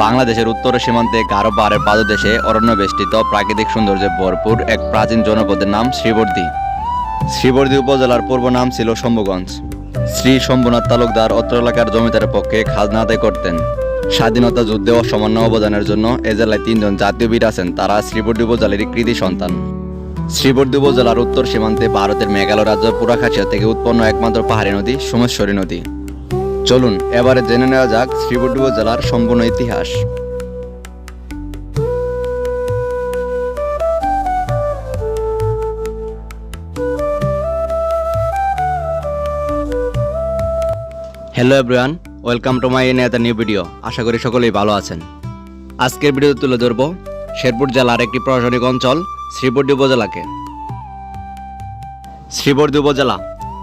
বাংলাদেশের উত্তর সীমান্তে গারো পাহাড়ের পাদদেশে অরণ্য বেষ্টিত প্রাকৃতিক সৌন্দর্যে ভরপুর এক প্রাচীন জনপদের নাম শ্রীবর্দী। শ্রীবর্দী উপজেলার পূর্ব নাম ছিল শম্ভুগঞ্জ। শ্রী শম্ভুনাথ তালুকদার অত্র এলাকার জমিদারের পক্ষে খাজনা আদায় করতেন। স্বাধীনতা যুদ্ধে অসামান্য অবদানের জন্য এ জেলায় তিনজন জাতীয় বীর আছেন, তারা শ্রীবর্দী উপজেলারই কৃতি সন্তান। শ্রীবর্দী উপজেলার উত্তর সীমান্তে ভারতের মেঘালয় রাজ্য পুরাখাসিয়া থেকে উৎপন্ন একমাত্র পাহাড়ি নদী সোমেশ্বরী নদী। চলুন, এবারে জেনে নেওয়া যাক শ্রীবর্দী উপজেলার সম্পূর্ণ ইতিহাস। Hello everyone welcome to my এনে নিউ ভিডিও আশা করি সকলেই ভালো আছেন। আজকের ভিডিও তুলে ধরব শেরপুর জেলার একটি প্রশাসনিক অঞ্চল শ্রীবর্দী উপজেলাকে। শ্রীবর্দী উপজেলা,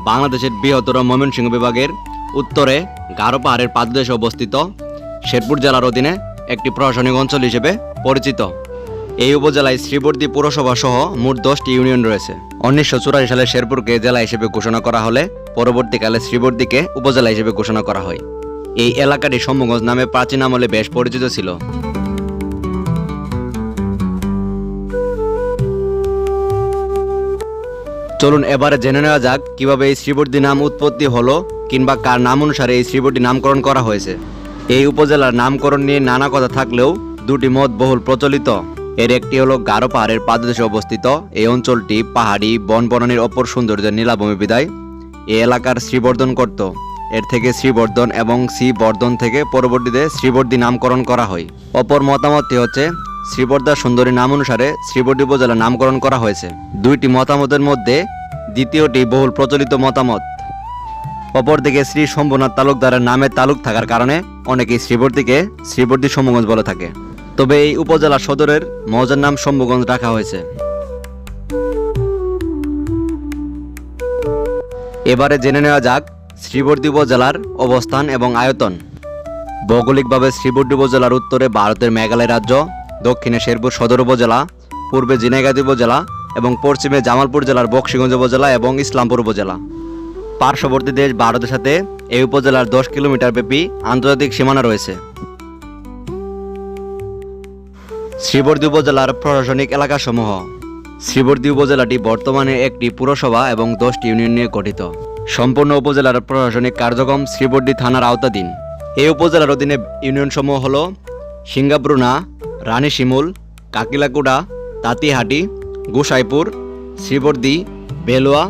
বাংলাদেশের বৃহত্তর ময়মনসিংহ বিভাগের উত্তরে গারো পাহাড়ের পাদদেশে অবস্থিত। শেরপুর জেলার অধীনে একটি প্রশাসনিক অঞ্চল হিসেবে পরিচিত। এই উপজেলায় শ্রীবর্দী পৌরসভা সহ মোট দশটি ইউনিয়ন রয়েছে। উনিশশো চুরাশি সালে শেরপুরকে জেলা হিসেবে ঘোষণা করা হলে পরবর্তীকালে শ্রীবর্দীকে উপজেলা হিসেবে ঘোষণা করা হয়। এই এলাকাটি সম্মগঞ্জ নামে প্রাচীন আমলে বেশ পরিচিত ছিল। চলুন এবারে জেনে নেওয়া যাক কীভাবে এই শ্রীবর্দী নাম উৎপত্তি হলো কিংবা কার নাম অনুসারে এই শ্রীবর্দী নামকরণ করা হয়েছে। এই উপজেলার নামকরণ নিয়ে নানা কথা থাকলেও দুটি মত বহুল প্রচলিত। এর একটি হলো গারো পাহাড়ের পাদদেশে অবস্থিত। এই অঞ্চলটি পাহাড়ি, বন বনানীর অপর সৌন্দর্যের নীলাভূমি বিদায়। এই এলাকার শ্রীবর্ধন করত। এর থেকে শ্রীবর্ধন এবং শ্রীবর্ধন থেকে পরবর্তীতে শ্রীবর্দী নামকরণ করা হয়। অপর মতামতটি হচ্ছে, শ্রীবর্ধা সুন্দরী নাম অনুসারে শ্রীবর্দী উপজেলা নামকরণ করা হয়েছে। দুইটি মতামতের মধ্যে দ্বিতীয়টি বহুল প্রচলিত মতামত। অপরদিকে শ্রী শম্ভুনাথ তালুকদারের নামে তালুক থাকার কারণে অনেকেই শ্রীবর্দীকে শ্রীবর্দী শম্ভুগঞ্জ বলে থাকে। তবে এই উপজেলা সদরের মৌজার নাম শম্ভুগঞ্জ রাখা হয়েছে। এবারে জেনে নেওয়া যাক শ্রীবর্দী উপজেলার অবস্থান এবং আয়তন। ভৌগোলিকভাবে শ্রীবর্দী উপজেলার উত্তরে ভারতের মেঘালয় রাজ্য, দক্ষিণে শেরপুর সদর উপজেলা, পূর্বে জিনাইগাতি উপজেলা এবং পশ্চিমে জামালপুর জেলার বক্সিগঞ্জ উপজেলা এবং ইসলামপুর উপজেলা। পার্শ্ববর্তী দেশ ভারতের সাথে এই উপজেলার দশ কিলোমিটার ব্যাপী আন্তর্জাতিক সীমানা রয়েছে। শ্রীবর্দী উপজেলার প্রশাসনিক এলাকাসমূহ। শ্রীবর্দী উপজেলাটি বর্তমানে একটি পুরসভা এবং দশটি ইউনিয়ন নিয়ে গঠিত। সম্পূর্ণ উপজেলার প্রশাসনিক কার্যক্রম শ্রীবর্দী থানার আওতাধীন। এই উপজেলার অধীনে ইউনিয়নসমূহ হল সিঙ্গাব্রুনা রানী শিমুল কাকিলাকুড়া, তাঁতিহাটি, গোসাইপুর, শ্রীবর্দী, বেলুয়া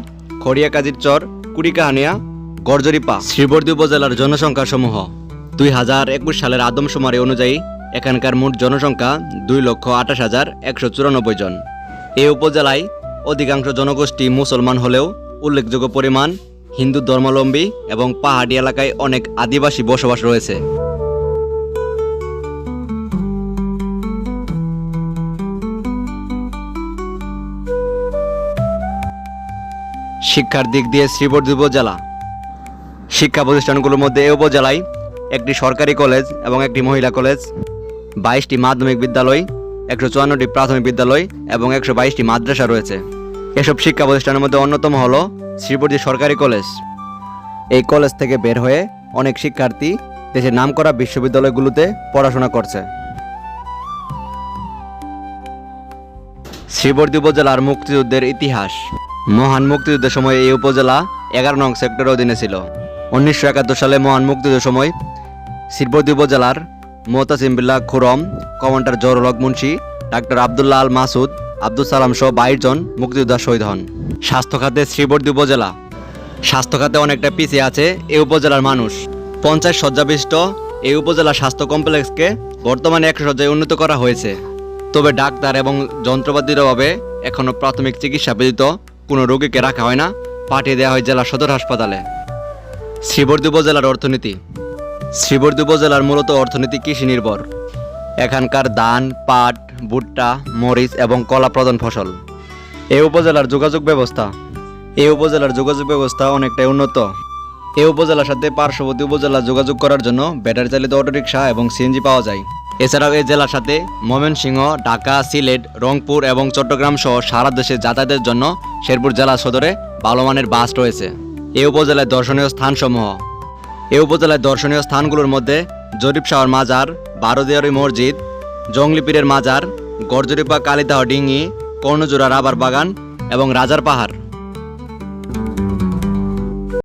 খড়িয়াকাজির চর কুড়িকাহানিয়া গরজরিপা, শ্রীবর্দী উপজেলার জনসংখ্যা সমূহ দুই হাজার একুশ সালের আদমশুমারি অনুযায়ী এখানকার মোট জনসংখ্যা দুই লক্ষ আঠাশ হাজার একশো চুরানব্বই জন। এই উপজেলায় অধিকাংশ জনগোষ্ঠী মুসলমান হলেও উল্লেখযোগ্য পরিমাণ হিন্দু ধর্মাবলম্বী এবং পাহাড়ি এলাকায় অনেক আদিবাসী বসবাস রয়েছে। শিক্ষার দিক দিয়ে শ্রীবর্ধী উপজেলা। শিক্ষা প্রতিষ্ঠানগুলোর মধ্যে এই উপজেলায় একটি সরকারি কলেজ এবং একটি মহিলা কলেজ, বাইশটি মাধ্যমিক বিদ্যালয়, একশো চুয়ান্নটি প্রাথমিক বিদ্যালয় এবং একশো বাইশটি মাদ্রাসা রয়েছে। এসব শিক্ষা প্রতিষ্ঠানের মধ্যে অন্যতম হল শ্রীবর্দী সরকারি কলেজ। এই কলেজ থেকে বের হয়ে অনেক শিক্ষার্থী দেশের নামকরা বিশ্ববিদ্যালয়গুলোতে পড়াশোনা করছে। শ্রীবর্দী উপজেলার মুক্তিযুদ্ধের ইতিহাস। মহান মুক্তিযুদ্ধের সময় এই উপজেলা এগারো নং সেক্টরের অধীনে ছিল। উনিশশো একাত্তর সালে মহান মুক্তিযুদ্ধের সময় শ্রীবর্দী উপজেলার মোতাসিম বিল্লাহ খুরম, কমান্ডার জহরুল হক মুন্সি, ডাক্তার আবদুল্লাহ আল মাসুদ আব্দুল সালাম সহ বাইশ জন মুক্তিযোদ্ধা শহীদ হন। স্বাস্থ্য খাতে শ্রীবর্দী উপজেলা। স্বাস্থ্য খাতে অনেকটা পিছিয়ে আছে এই উপজেলার মানুষ। পঞ্চাশ শয্যাবিষ্ট এই উপজেলা স্বাস্থ্য কমপ্লেক্সকে বর্তমানে একশো শয্যায় উন্নত করা হয়েছে। তবে ডাক্তার এবং যন্ত্রপাতির অভাবে এখনও প্রাথমিক চিকিৎসা ব্যতীত কোনো রোগীকে রাখা হয় না, পাঠিয়ে দেওয়া হয় জেলা সদর হাসপাতালে। শ্রীবর্দী উপজেলার অর্থনীতি। শ্রীবর্দী উপজেলার মূলত অর্থনীতি কৃষি নির্ভর। এখানকার ধান, পাট, ভুট্টা, মরিচ এবং কলা প্রধান ফসল। এই উপজেলার যোগাযোগ ব্যবস্থা। এই উপজেলার যোগাযোগ ব্যবস্থা অনেকটাই উন্নত। এই উপজেলার সাথে পার্শ্ববর্তী উপজেলা যোগাযোগ করার জন্য ব্যাটারি চালিত অটোরিকশা এবং সিএনজি পাওয়া যায়। এছাড়াও এই জেলার সাথে ময়মনসিংহ, ঢাকা, সিলেট, রংপুর এবং চট্টগ্রাম সহ সারা দেশে যাতায়াতের জন্য শেরপুর জেলা সদরে ভালো মানের বাস রয়েছে। এই উপজেলায় দর্শনীয় স্থানসমূহ। এই উপজেলায় দর্শনীয় স্থানগুলোর মধ্যে জরিপ শাহর মাজার, বারোদিয়ারি মসজিদ, জঙ্গলি পীরের মাজার গরজরিপা কালিদাহ ডিঙ্গি কর্ণজোড়া রাবার বাগান এবং রাজার পাহাড়।